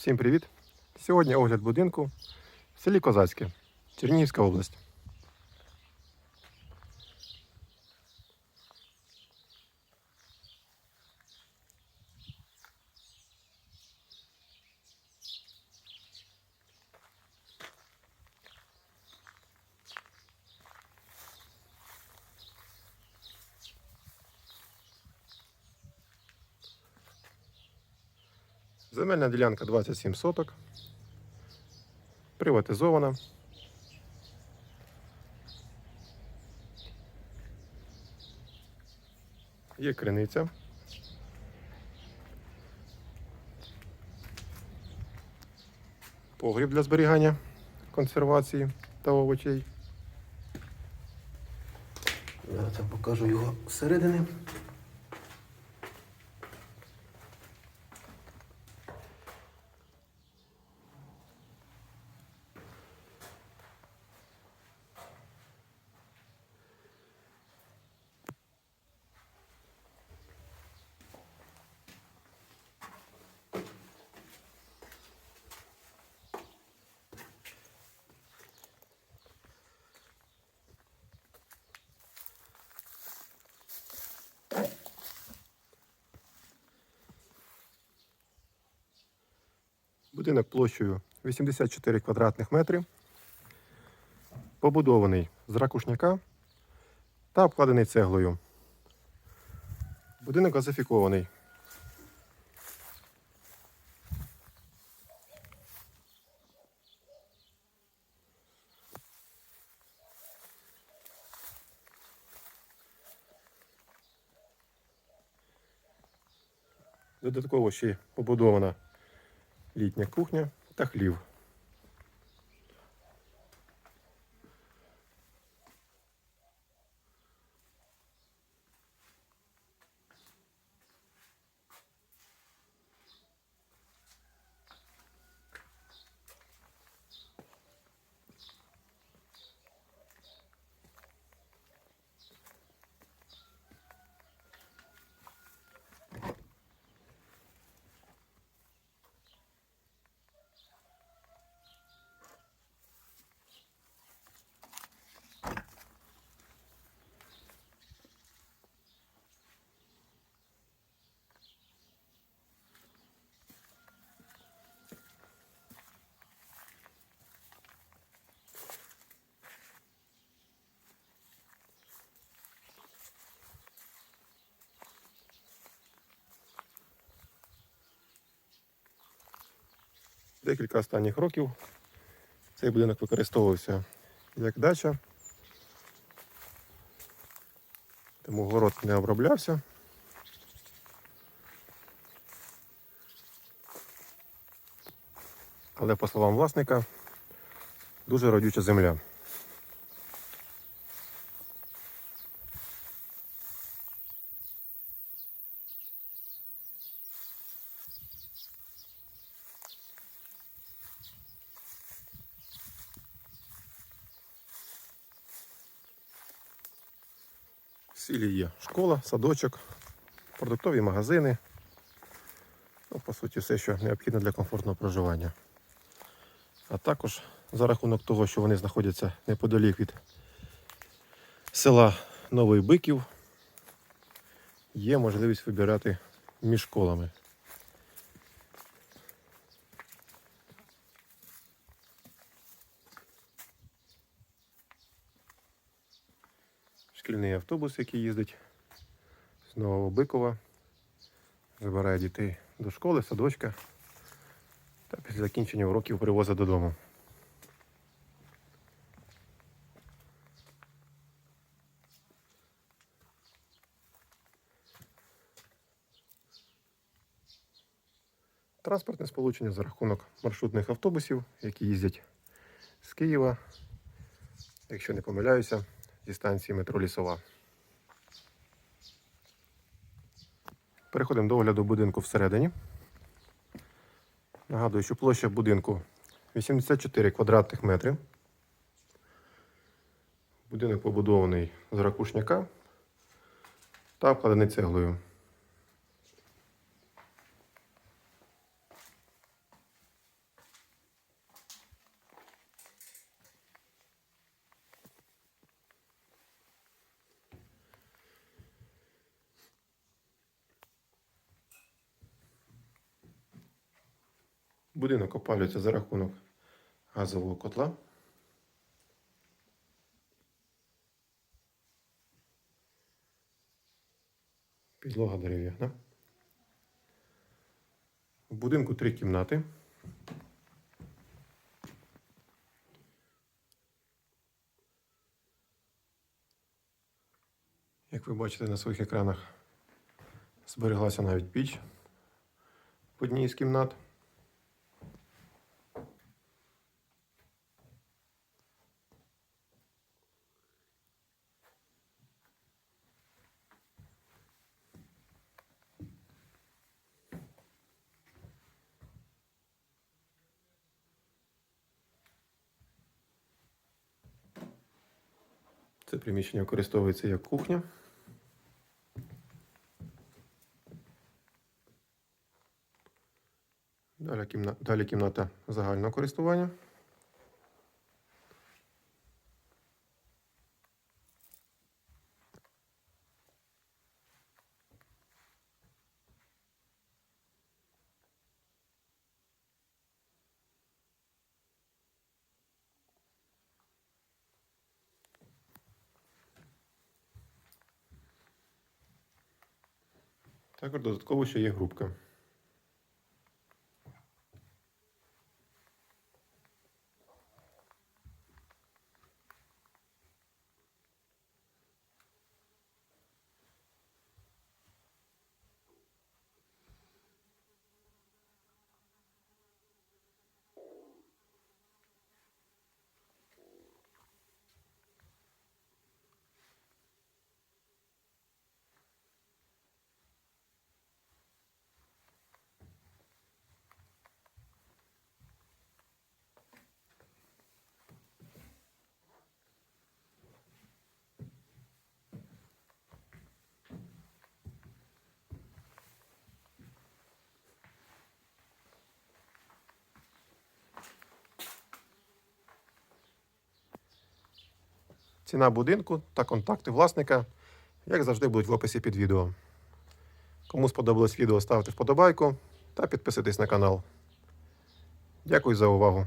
Всім привіт! Сьогодні огляд будинку в селі Козацьке, Чернігівська область. Земельна ділянка 27 соток. Приватизована. Є криниця. Погріб для зберігання консервації та овочей. Зараз я покажу його зсередини. Будинок площею 84 квадратних метри. Побудований з ракушняка та обкладений цеглою. Будинок газифікований. Додатково ще побудована літня кухня та хлів. Декілька останніх років цей будинок використовувався як дача, тому город не оброблявся. Але, по словам власника, дуже родюча земля. В є школа, садочок, продуктові магазини. Ну, по суті, все, що необхідно для комфортного проживання. А також за рахунок того, що вони знаходяться неподалік від села Новий Биків, є можливість вибирати між школами. Шкільний автобус, який їздить з Нового Бикова, забирає дітей до школи, садочка та після закінчення уроків привозить додому. Транспортне сполучення за рахунок маршрутних автобусів, які їздять з Києва, якщо не помиляюся, зі станції метро Лісова. Переходимо до огляду будинку всередині. Нагадую, що площа будинку 84 квадратних метри. Будинок побудований з ракушняка та обкладений цеглою. Будинок опалюється за рахунок газового котла. Підлога дерев'яна. В будинку три кімнати. Як ви бачите на своїх екранах, збереглася навіть піч в одній з кімнат. Це приміщення використовується як кухня. Далі кімната, далі кімната загального користування. Також додатково ще є грубка. Ціна будинку та контакти власника, як завжди, будуть в описі під відео. Кому сподобалось відео, ставте вподобайку та підписуйтесь на канал. Дякую за увагу.